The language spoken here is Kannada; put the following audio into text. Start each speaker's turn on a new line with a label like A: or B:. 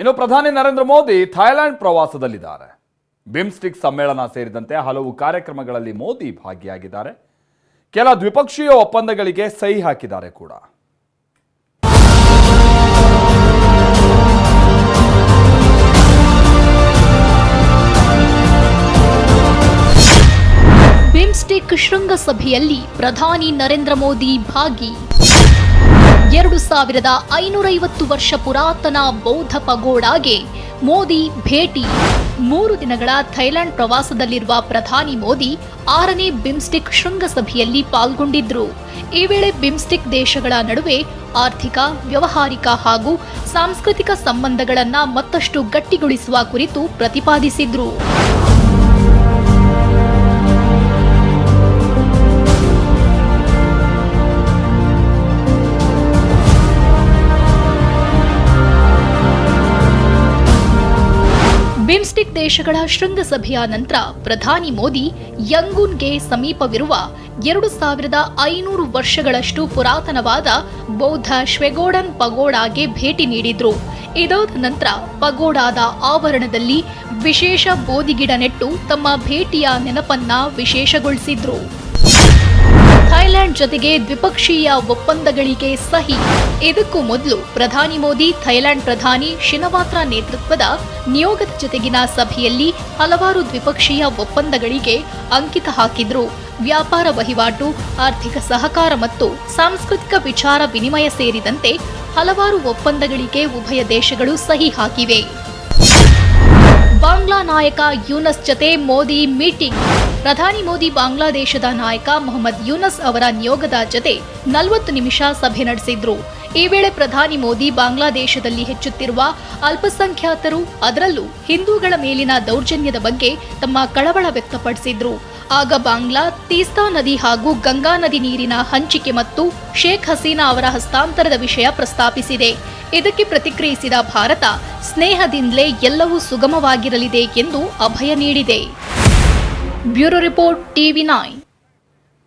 A: ಇನ್ನು ಪ್ರಧಾನಿ ನರೇಂದ್ರ ಮೋದಿ ಥಾಯ್ಲೆಂಡ್ ಪ್ರವಾಸದಲ್ಲಿದ್ದಾರೆ. ಬಿಮ್ಸ್ಟಿಕ್ ಸಮ್ಮೇಳನ ಸೇರಿದಂತೆ ಹಲವು ಕಾರ್ಯಕ್ರಮಗಳಲ್ಲಿ ಮೋದಿ ಭಾಗಿಯಾಗಿದ್ದಾರೆ. ಕೆಲ ದ್ವಿಪಕ್ಷೀಯ ಒಪ್ಪಂದಗಳಿಗೆ ಸಹಿ ಹಾಕಿದ್ದಾರೆ ಕೂಡ.
B: ಬಿಮ್ಸ್ಟಿಕ್ ಶೃಂಗಸಭೆಯಲ್ಲಿ ಪ್ರಧಾನಿ ನರೇಂದ್ರ ಮೋದಿ ಭಾಗಿ. ಸಾವಿರದ ಐನೂರೈವತ್ತು ವರ್ಷ ಪುರಾತನ ಬೌದ್ಧ ಪಗೋಡಾಗೆ ಮೋದಿ ಭೇಟಿ. ಮೂರು ದಿನಗಳ ಥೈಲ್ಯಾಂಡ್ ಪ್ರವಾಸದಲ್ಲಿರುವ ಪ್ರಧಾನಿ ಮೋದಿ ಆರನೇ ಬಿಮ್ಸ್ಟಿಕ್ ಶೃಂಗಸಭೆಯಲ್ಲಿ ಪಾಲ್ಗೊಂಡಿದ್ರು. ಈ ವೇಳೆ ಬಿಮ್ಸ್ಟಿಕ್ ದೇಶಗಳ ನಡುವೆ ಆರ್ಥಿಕ, ವ್ಯವಹಾರಿಕ ಹಾಗೂ ಸಾಂಸ್ಕೃತಿಕ ಸಂಬಂಧಗಳನ್ನು ಮತ್ತಷ್ಟು ಗಟ್ಟಿಗೊಳಿಸುವ ಕುರಿತು ಪ್ರತಿಪಾದಿಸಿದ್ರು. ಬಿಮ್ಸ್ಟಿಕ್ ದೇಶಗಳ ಶೃಂಗಸಭೆಯ ನಂತರ ಪ್ರಧಾನಿ ಮೋದಿ ಯಂಗೂನ್ಗೆ ಸಮೀಪವಿರುವ ಎರಡು ಸಾವಿರದ ಐನೂರು ವರ್ಷಗಳಷ್ಟು ಪುರಾತನವಾದ ಬೌದ್ಧ ಶ್ವೆಗೋಡನ್ ಪಗೋಡಾಗೆ ಭೇಟಿ ನೀಡಿದ್ರು. ಇದಾದ ನಂತರ ಪಗೋಡಾದ ಆವರಣದಲ್ಲಿ ವಿಶೇಷ ಬೋಧಿಗಿಡ ನೆಟ್ಟು ತಮ್ಮ ಭೇಟಿಯ ನೆನಪನ್ನ ವಿಶೇಷಗೊಳಿಸಿದ್ರು. ಥೈಲ್ಯಾಂಡ್ ಜೊತೆಗೆ ದ್ವಿಪಕ್ಷೀಯ ಒಪ್ಪಂದಗಳಿಗೆ ಸಹಿ. ಇದಕ್ಕೂ ಮೊದಲು ಪ್ರಧಾನಿ ಮೋದಿ ಥೈಲ್ಯಾಂಡ್ ಪ್ರಧಾನಿ ಶಿನವಾತ್ರ ನೇತೃತ್ವದ ನಿಯೋಗದ ಜೊತೆಗಿನ ಸಭೆಯಲ್ಲಿ ಹಲವಾರು ದ್ವಿಪಕ್ಷೀಯ ಒಪ್ಪಂದಗಳಿಗೆ ಅಂಕಿತ ಹಾಕಿದ್ರು. ವ್ಯಾಪಾರ ವಹಿವಾಟು, ಆರ್ಥಿಕ ಸಹಕಾರ ಮತ್ತು ಸಾಂಸ್ಕೃತಿಕ ವಿಚಾರ ವಿನಿಮಯ ಸೇರಿದಂತೆ ಹಲವಾರು ಒಪ್ಪಂದಗಳಿಗೆ ಉಭಯ ದೇಶಗಳು ಸಹಿ ಹಾಕಿವೆ. ಬಾಂಗ್ಲಾ ನಾಯಕ ಯೂನಸ್ ಜತೆ ಮೋದಿ ಮೀಟಿಂಗ್. ಪ್ರಧಾನಿ ಮೋದಿ ಬಾಂಗ್ಲಾದೇಶದ ನಾಯಕ ಮೊಹಮ್ಮದ್ ಯೂನಸ್ ಅವರ ನಿಯೋಗದ ಜತೆ ನಲವತ್ತು ನಿಮಿಷ ಸಭೆ ನಡೆಸಿದ್ರು. ಈ ವೇಳೆ ಪ್ರಧಾನಿ ಮೋದಿ ಬಾಂಗ್ಲಾದೇಶದಲ್ಲಿ ಹೆಚ್ಚುತ್ತಿರುವ ಅಲ್ಪಸಂಖ್ಯಾತರು, ಅದರಲ್ಲೂ ಹಿಂದೂಗಳ ಮೇಲಿನ ದೌರ್ಜನ್ಯದ ಬಗ್ಗೆ ತಮ್ಮ ಕಳವಳ ವ್ಯಕ್ತಪಡಿಸಿದ್ರು. ಆಗ ಬಾಂಗ್ಲಾ ತೀಸ್ತಾ ನದಿ ಹಾಗೂ ಗಂಗಾ ನದಿ ನೀರಿನ ಹಂಚಿಕೆ ಮತ್ತು ಶೇಖ್ ಹಸೀನಾ ಅವರ ಹಸ್ತಾಂತರದ ವಿಷಯ ಪ್ರಸ್ತಾಪಿಸಿದೆ. ಇದಕ್ಕೆ ಪ್ರತಿಕ್ರಿಯಿಸಿದ ಭಾರತ, ಸ್ನೇಹದಿಂದಲೇ ಎಲ್ಲವೂ ಸುಗಮವಾಗಿರಲಿದೆ ಎಂದು ಅಭಯ ನೀಡಿದೆ. Bureau Report TV 9.